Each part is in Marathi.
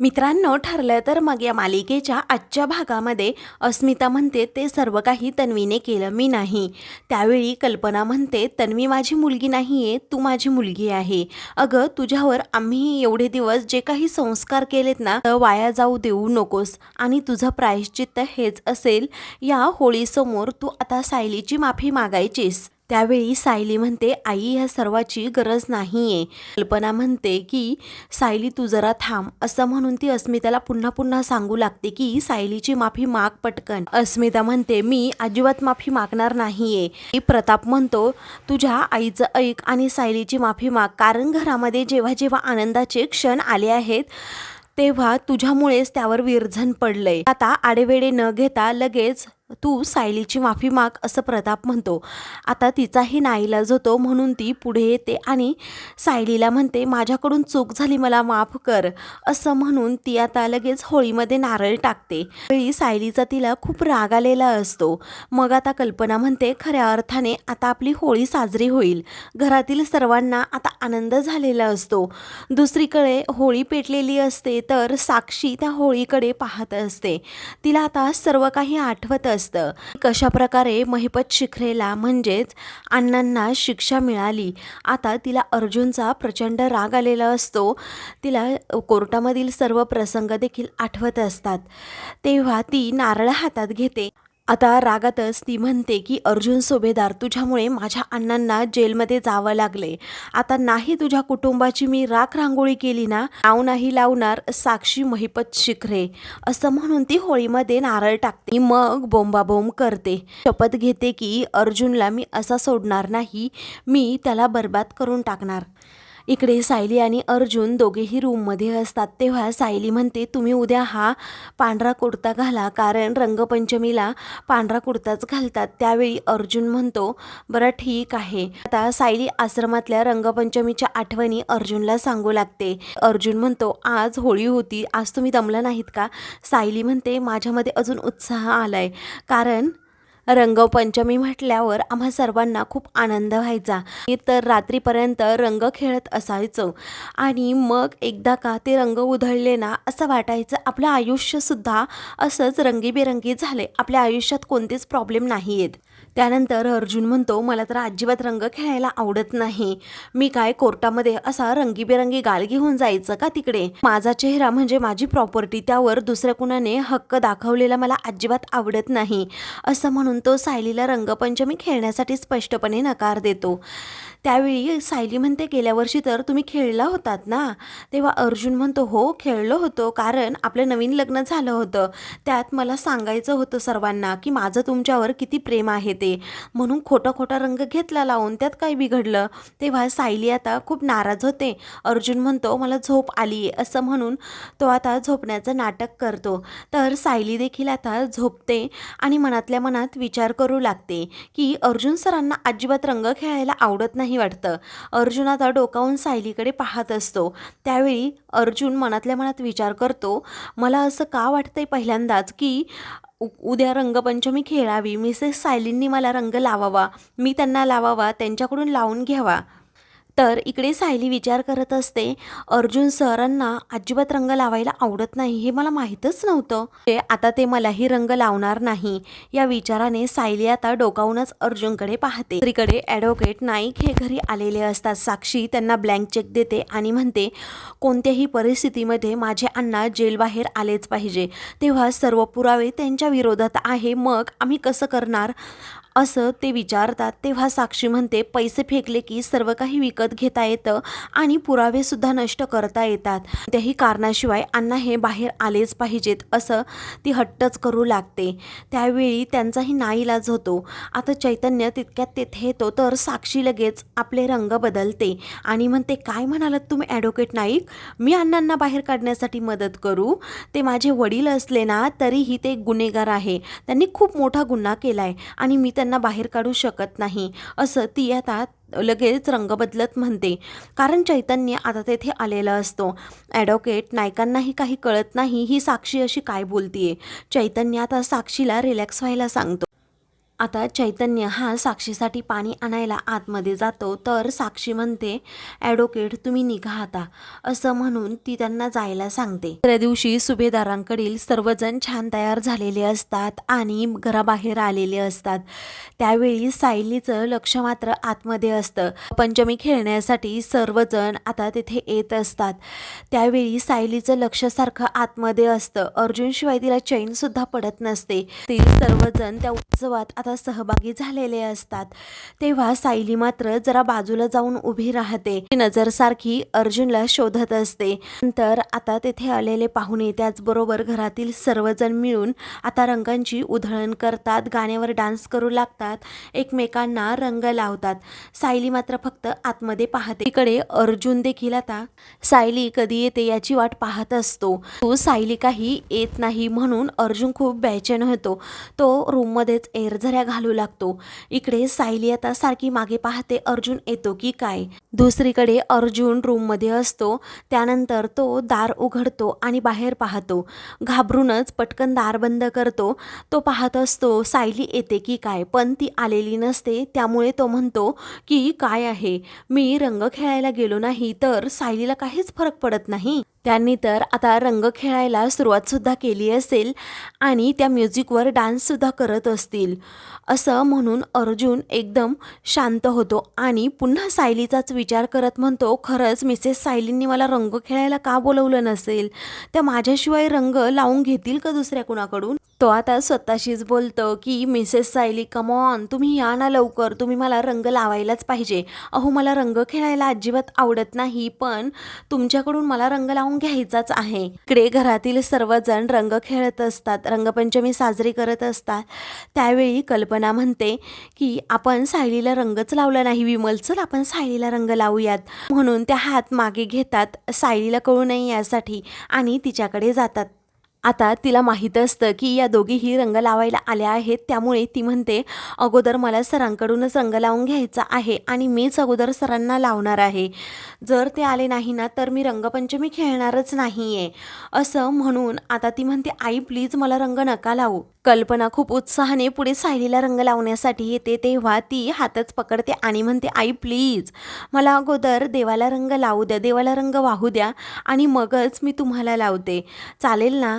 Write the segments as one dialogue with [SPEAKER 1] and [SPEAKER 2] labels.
[SPEAKER 1] मित्रांनो ठरलं तर मग या मालिकेच्या आजच्या भागामध्ये अस्मिता म्हणते ते सर्व काही तन्वीने केलं मी नाही. त्यावेळी कल्पना म्हणते तन्वी माझी मुलगी नाही आहे तू माझी मुलगी आहे. अगं तुझ्यावर आम्ही एवढे दिवस जे काही संस्कार केलेत ना तर वाया जाऊ देऊ नकोस. आणि तुझं प्रायश्चित्त हेच असेल या होळीसमोर तू आता सायलीची माफी मागायचीस. त्यावेळी सायली म्हणते आई ह्या सर्वाची गरज नाही आहे कल्पना म्हणते की सायली तू जरा थांब. असं म्हणून ती अस्मिताला पुन्हा पुन्हा सांगू लागते की सायलीची माफी माग पटकन. अस्मिता म्हणते मी अजिबात माफी मागणार नाहीये. प्रताप म्हणतो तुझ्या आईचं ऐक आणि सायलीची माफी माग. कारण घरामध्ये जेव्हा जेव्हा आनंदाचे क्षण आले आहेत तेव्हा तुझ्यामुळेच त्यावर विरझन पडलंय. आता आडेवेडे न घेता लगेच तू सायलीची माफी माग असं प्रताप म्हणतो. आता तिचाही नाईलाज होतो म्हणून ती पुढे येते आणि सायलीला म्हणते माझ्याकडून चूक झाली मला माफ कर असं म्हणून ती आता लगेच होळीमध्ये नारळ टाकते. वेळी सायलीचा तिला खूप राग आलेला असतो. मग आता कल्पना म्हणते खऱ्या अर्थाने आता आपली होळी साजरी होईल. घरातील सर्वांना आता आनंद झालेला असतो. दुसरीकडे होळी पेटलेली असते तर साक्षी त्या होळीकडे पाहत असते. तिला आता सर्व काही आठवत कशा प्रकारे महिपत शिखरेला म्हणजेच अण्णांना शिक्षा मिळाली आता तिला अर्जुनचा प्रचंड राग आलेला असतो. तिला कोर्टामधील सर्व प्रसंग देखील आठवत असतात. तेव्हा ती नारळ हातात घेते. आता रागातच ती म्हणते की अर्जुन सुभेदार तुझ्यामुळे माझ्या अण्णांना जेलमध्ये जावं लागले. आता नाही तुझ्या कुटुंबाची मी राख रांगोळी केली ना नाव नाही लावणार साक्षी महिपत शिखरे. असं म्हणून ती होळीमध्ये नारळ टाकते. मग बोंबाबोंब करते. शपथ घेते की अर्जुनला मी असा सोडणार नाही. मी त्याला बर्बाद करून टाकणार. इकडे सायली आणि अर्जुन दोघेही रूममध्ये असतात. तेव्हा सायली म्हणते तुम्ही उद्या हा पांढरा कुर्ता घाला कारण रंगपंचमीला पांढरा कुर्ताच घालतात. त्यावेळी अर्जुन म्हणतो बरं ठीक आहे. आता सायली आश्रमातल्या रंगपंचमीच्या आठवणी अर्जुनला सांगू लागते. अर्जुन म्हणतो आज होळी होती आज तुम्ही दमला नाहीत का? सायली म्हणते माझ्यामध्ये अजून उत्साह आलाय कारण रंगपंचमी म्हटल्यावर आम्हा सर्वांना खूप आनंद व्हायचा. मी तर रात्रीपर्यंत रंग खेळत असायचो. आणि मग एकदा का ते रंग उधळले ना असं वाटायचं आपलं आयुष्यसुद्धा असंच रंगीबेरंगी झाले आपल्या आयुष्यात कोणतेच प्रॉब्लेम नाही आहेत त्यानंतर अर्जुन म्हणतो मला तर अजिबात रंग खेळायला आवडत नाही. मी काय कोर्टामध्ये असा रंगीबेरंगी गाल घेऊन जायचं का तिकडे? माझा चेहरा म्हणजे माझी प्रॉपर्टी. त्यावर दुसऱ्या कुणाने हक्क दाखवलेला मला अजिबात आवडत नाही. असं म्हणून तो सायलीला रंगपंचमी खेळण्यासाठी स्पष्टपणे नकार देतो. त्यावेळी सायली म्हणते गेल्या वर्षी तर तुम्ही खेळला होतात ना. तेव्हा अर्जुन म्हणतो हो खेळलो होतो कारण आपलं नवीन लग्न झालं होतं. त्यात मला सांगायचं होतं सर्वांना की माझं तुमच्यावर किती प्रेम आहे ते. म्हणून खोटा खोटा रंग घेतला लावून त्यात काय बिघडलं? तेव्हा सायली आता खूप नाराज होते. अर्जुन म्हणतो मला झोप आली आहे असं म्हणून तो आता झोपण्याचं नाटक करतो. तर सायली देखील आता झोपते आणि मनातल्या मनात विचार करू लागते की अर्जुन सरांना अजिबात रंग खेळायला आवडत नाही वाटतं. अर्जुन आता डोकावून सायलीकडे पाहत असतो. त्यावेळी अर्जुन मनातल्या मनात विचार करतो मला असं का वाटतंय पहिल्यांदाच की उ- उद्या रंगपंचमी खेळावी. मिसेस सायलींनी मला रंग लावावा. मी त्यांना लावावा. त्यांच्याकडून लावून घ्यावा. तर इकडे सायली विचार करत असते अर्जुन सरांना अजिबात रंग लावायला आवडत नाही हे मला माहीतच नव्हतं. ते आता ते मलाही रंग लावणार नाही. या विचाराने सायली आता डोकावूनच अर्जुनकडे पाहते. दुसरीकडे ॲडव्होकेट नाईक हे घरी आलेले असतात. साक्षी त्यांना ब्लँक चेक देते आणि म्हणते कोणत्याही परिस्थितीमध्ये माझे अण्णा जेलबाहेर आलेच पाहिजे. तेव्हा सर्व पुरावे त्यांच्या विरोधात आहे. मग आम्ही कसं करणार? असं ते विचारतात. तेव्हा साक्षी म्हणते पैसे फेकले की सर्व काही विकत घेता येतं आणि पुरावेसुद्धा नष्ट करता येतात. त्याही कारणाशिवाय अण्णा हे बाहेर आलेच पाहिजेत असं ती हट्टच करू लागते. त्यावेळी त्यांचाही नाईलाज होतो. आता चैतन्य तितक्यात तेथे येतो तर साक्षी लगेच आपले रंग बदलते आणि म्हणते काय म्हणालात तुम्ही ॲडव्होकेट नाईक? मी अण्णांना बाहेर काढण्यासाठी मदत करू. ते माझे वडील असले ना तरीही ते गुन्हेगार आहे. त्यांनी खूप मोठा गुन्हा केला आहे आणि मी त्यांना त्यांना बाहेर काढू शकत नाही. असं ती आता लगेच रंग बदलत म्हणते. कारण चैतन्य आता तेथे आलेला असतो. ॲडव्होकेट नायकांनाही काही कळत नाही ही साक्षी अशी काय बोलतीये? चैतन्य आता साक्षीला रिलॅक्स व्हायला सांगतो. आता चैतन्य हा साक्षीसाठी पाणी आणायला आतमध्ये जातो तर साक्षी म्हणते ॲडव्होकेट तुम्ही निघा आता असं म्हणून ती त्यांना जायला सांगते. दुसऱ्या दिवशी सुभेदारांकडील सर्वजण छान तयार झालेले असतात आणि घराबाहेर आलेले असतात. त्यावेळी सायलीचं लक्ष मात्र आतमध्ये असतं. पंचमी खेळण्यासाठी सर्वजण आता तिथे येत असतात. त्यावेळी सायलीचं लक्ष सारखं आतमध्ये असतं. अर्जुन शिवाय तिला चैनसुद्धा पडत नसते. ते सर्वजण त्या उत्सवात आता सहभागी झालेले असतात. तेव्हा सायली मात्र जरा बाजूला जाऊन उभी राहते. नजर सारखी अर्जुनला शोधत असते. नंतर आता तेथे आलेले पाहुणे त्याचबरोबर घरातील सर्वजण मिळून आता रंगांची उधळण करतात गाण्यावर डान्स करू लागतात एकमेकांना रंग लावतात. सायली मात्र फक्त आतमध्ये पाहते. तिकडे अर्जुन देखील आता सायली कधी येते याची वाट पाहत असतो. तो सायली काही येत नाही म्हणून अर्जुन खूप बेचैन होतो. तो रूममध्येच एरझऱ्या घालू लागतो. इकडे सायली आता सारखी मागे पाहते अर्जुन येतो की काय? दुसरीकडे अर्जुन रूममध्ये असतो. त्यानंतर तो दार उघडतो आणि बाहेर पाहतो. घाबरूनच पटकन दार बंद करतो. तो पाहत असतो सायली येते की काय? पण ती आलेली नसते. त्यामुळे तो म्हणतो की काय आहे? मी रंग खेळायला गेलो नाही तर सायलीला काहीच फरक पडत नाही. त्यांनी तर आता रंग खेळायला सुरुवातसुद्धा केली असेल आणि त्या म्युझिकवर डान्ससुद्धा करत असतील. असं म्हणून अर्जुन एकदम शांत होतो आणि पुन्हा सायलीचाच विचार करत म्हणतो खरंच मिसेस सायलींनी मला रंग खेळायला का बोलवलं नसेल? त्या माझ्याशिवाय रंग लावून घेतील का दुसऱ्या कुणाकडून? तो आता स्वतःशीच बोलतो की मिसेस सायली कमॉन तुम्ही या ना लवकर. तुम्ही मला रंग लावायलाच पाहिजे. अहो मला रंग खेळायला अजिबात आवडत नाही पण तुमच्याकडून मला रंग लावून घ्यायचाच आहे. इकडे घरातील सर्वजण रंग खेळत असतात. रंगपंचमी साजरी करत असतात. त्यावेळी कल्पना म्हणते की आपण सायलीला रंगच लावला नाही विमल. चल आपण सायलीला रंग लावूयात. म्हणून त्या हात मागे घेतात सायलीला कळू नये यासाठी आणि तिच्याकडे जातात. आता तिला माहीत असतं की या दोघीही रंग लावायला आल्या आहेत. त्यामुळे ती म्हणते अगोदर मला सरांकडूनच रंग लावून घ्यायचा आहे आणि मीच अगोदर सरांना लावणार आहे. जर ते आले नाही ना तर मी रंगपंचमी खेळणारच नाही आहे असं म्हणून आता ती म्हणते आई प्लीज मला रंग नका लावू. कल्पना खूप उत्साहाने पुढे सायलीला रंग लावण्यासाठी येते. तेव्हा ती हातच पकडते आणि म्हणते आई प्लीज मला अगोदर देवाला रंग लावू द्या देवाला रंग वाहू द्या आणि मगच मी तुम्हाला लावते. चालेल ना?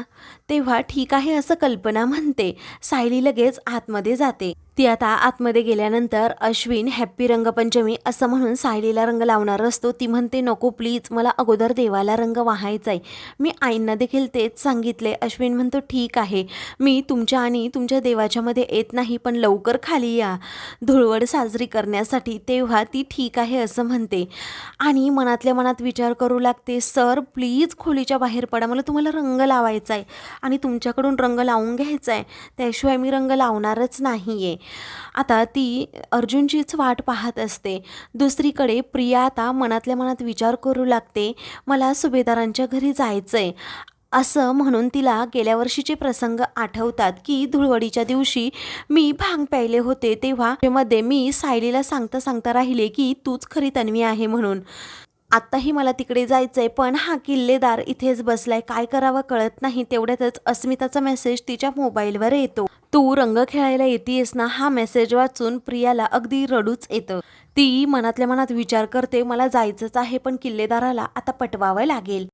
[SPEAKER 1] तेव्हा ठीक आहे असं कल्पना म्हणते. सायली लगेच आतमध्ये जाते. ती आता आतमध्ये गेल्यानंतर अश्विन हॅप्पी रंगपंचमी असं म्हणून सायलीला रंग लावणार असतो. ती म्हणते नको प्लीज मला अगोदर देवाला रंग वाहायचा आहे मी आईंना देखील तेच सांगितले अश्विन म्हणतो ठीक आहे. मी तुमच्या आणि तुमच्या देवाच्यामध्ये येत नाही पण लवकर खाली या. धुळवड साजरी करण्यासाठी तेव्हा ती ठीक आहे असं म्हणते. आणि मनातल्या मनात विचार करू लागते सर प्लीज खोलीच्या बाहेर पडा. मला तुम्हाला रंग लावायचा आहे आणि तुमच्याकडून रंग लावून घ्यायचा आहे त्याशिवाय मी रंग लावणारच नाही आहे आता ती अर्जुनचीच वाट पाहत असते. दुसरीकडे प्रिया आता मनातल्या मनात विचार करू लागते मला सुभेदारांच्या घरी जायचं आहे असं म्हणून तिला गेल्या वर्षीचे प्रसंग आठवतात की धुळवडीच्या दिवशी मी भांग प्यायले होते तेव्हा मध्ये मी सायलीला सांगता सांगता राहिले की तूच खरी तन्वी आहे म्हणून. आत्ताही मला तिकडे जायचंय पण हा किल्लेदार इथेच बसलाय. काय करावं कळत नाही. तेवढ्यातच अस्मिताचा मेसेज तिच्या मोबाईलवर येतो. तू रंग खेळायला येतेस ना हा मेसेज वाचून प्रियाला अगदी रडूच येतं. ती मनातल्या मनात विचार करते मला जायचंच आहे पण किल्लेदाराला आता पटवावं लागेल.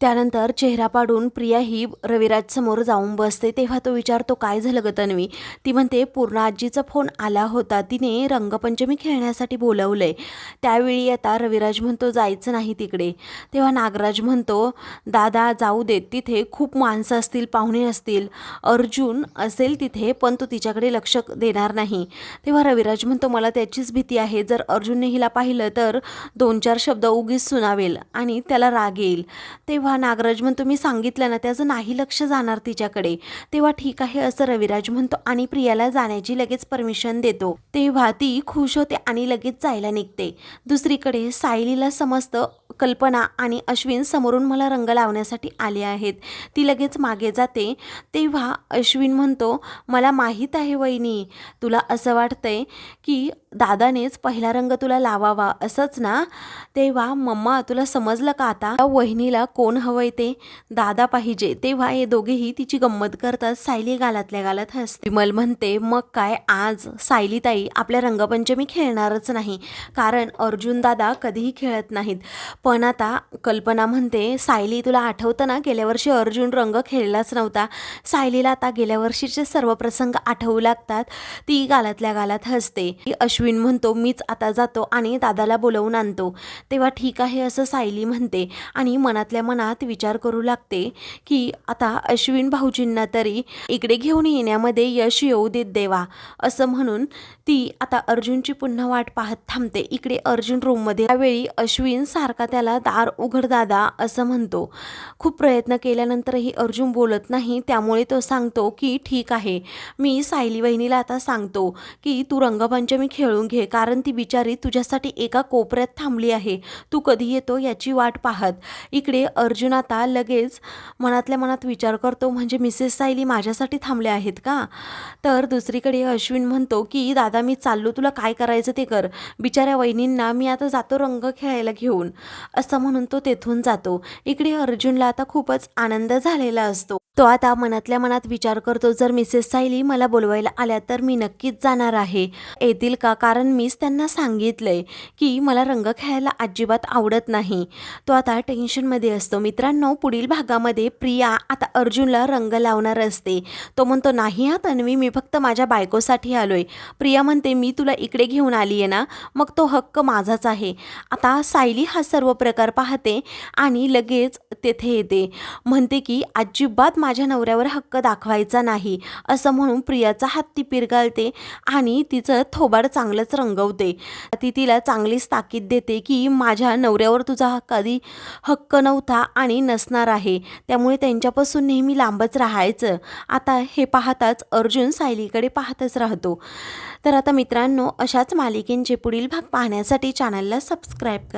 [SPEAKER 1] त्यानंतर चेहरा पाडून प्रिया ही रविराज समोर जाऊन बसते. तेव्हा तो विचारतो काय झालं ग तन्वी? ती म्हणते पूर्ण आजीचा फोन आला होता. तिने रंगपंचमी खेळण्यासाठी बोलवलंय. त्यावेळी आता रविराज म्हणतो जायचं नाही तिकडे. तेव्हा नागराज म्हणतो दादा जाऊ देत. तिथे खूप माणसं असतील पाहुणे असतील. अर्जुन असेल तिथे पण तो तिच्याकडे लक्ष देणार नाही. तेव्हा रविराज म्हणतो मला त्याचीच भीती आहे. जर अर्जुनने हिला पाहिलं तर दोन चार शब्द उगीच सुनावेल आणि त्याला राग येईल. तेव्हा तेव्हा नागराज म्हणतो मी सांगितलं ना त्याचं नाही लक्ष जाणार तिच्याकडे. तेव्हा ठीक आहे असं रविराज म्हणतो आणि प्रियाला जाण्याची लगेच परमिशन देतो. तेव्हा ती खुश होते आणि लगेच जायला निघते. दुसरीकडे सायलीला समजतं कल्पना आणि अश्विन समोरून मला रंग लावण्यासाठी आले आहेत. ती लगेच मागे जाते. तेव्हा अश्विन म्हणतो मला माहीत आहे वहिनी तुला असं वाटतंय की दादानेच पहिला रंग तुला लावावा असंच ना? तेव्हा मम्मा तुला समजलं का आता? वहिनीला कोण हवंय ते? दादा पाहिजे. तेव्हा हे दोघेही तिची गंमत करतात. सायली गालातल्या गालात हसते. विमल म्हणते मग काय आज? सायली ताई आपल्या रंगपंचमी खेळणारच नाही. कारण अर्जुन दादा कधीही खेळत नाहीत. पण आता कल्पना म्हणते सायली तुला आठवतं ना गेल्या वर्षी अर्जुन रंग खेळलाच नव्हता. सायलीला आता गेल्या वर्षीचे सर्व प्रसंग आठवू लागतात. ती गालातल्या गालात हसते. अश्विन अश्विन म्हणतो मीच आता जातो आणि दादाला बोलवून आणतो. तेव्हा ठीक आहे असं सायली म्हणते आणि मनातल्या मनात विचार करू लागते की आता अश्विन भाऊजींना तरी इकडे घेऊन येण्यामध्ये यश येऊ देत देवा असं म्हणून ती आता अर्जुनची पुन्हा वाट पाहत थांबते. इकडे अर्जुन रूममध्ये त्यावेळी अश्विन सारखा त्याला दार उघड दादा असं म्हणतो. खूप प्रयत्न केल्यानंतरही अर्जुन बोलत नाही त्यामुळे तो सांगतो की ठीक आहे मी सायली वहिनीला आता सांगतो की तू रंगपंचमी खेळ खेळून घे कारण ती बिचारी तुझ्यासाठी एका कोपऱ्यात थांबली आहे. तू कधी येतो याची वाट पाहत. इकडे अर्जुन आता लगेच मनातल्या मनात विचार करतो म्हणजे मिसेस सायली माझ्यासाठी थांबल्या आहेत का? तर दुसरीकडे अश्विन म्हणतो की दादा मी चाललो तुला काय करायचं ते कर. बिचाऱ्या वहिनींना मी आता जातो रंग खेळायला घेऊन. असं म्हणून तो तेथून जातो. इकडे अर्जुनला आता खूपच आनंद झालेला असतो. तो आता मनातल्या मनात विचार करतो जर मिसेस सायली मला बोलवायला आल्या तर मी नक्कीच जाणार आहे. येतील का कारण मीच त्यांना सांगितलंय की मला रंग खेळायला अजिबात आवडत नाही. तो आता टेन्शनमध्ये असतो. मित्रांनो पुढील भागामध्ये प्रिया आता अर्जुनला रंग लावणार असते. तो म्हणतो नाही हा तन्वी मी फक्त माझ्या बायकोसाठी आलोय. प्रिया म्हणते मी तुला इकडे घेऊन आली आहे ना मग तो हक्क माझाच आहे. आता सायली हा सर्व प्रकार पाहते आणि लगेच तेथे येते. म्हणते की अजिबात माझ्या नवऱ्यावर हक्क दाखवायचा नाही असं म्हणून प्रियाचा हात ती पिरगाळते आणि तिचं थोबाड चांगलंच रंगवते. ती तिला चांगलीच ताकीद देते की माझ्या नवऱ्यावर तुझा कधी हक्क नव्हता आणि नसणार आहे. त्यामुळे त्यांच्यापासून नेहमी लांबच राहायचं. आता हे पाहताच अर्जुन सायलीकडे पाहतच राहतो. तर आता मित्रांनो अशाच मालिकेंचे पुढील भाग पाहण्यासाठी चॅनलला सबस्क्राईब करा.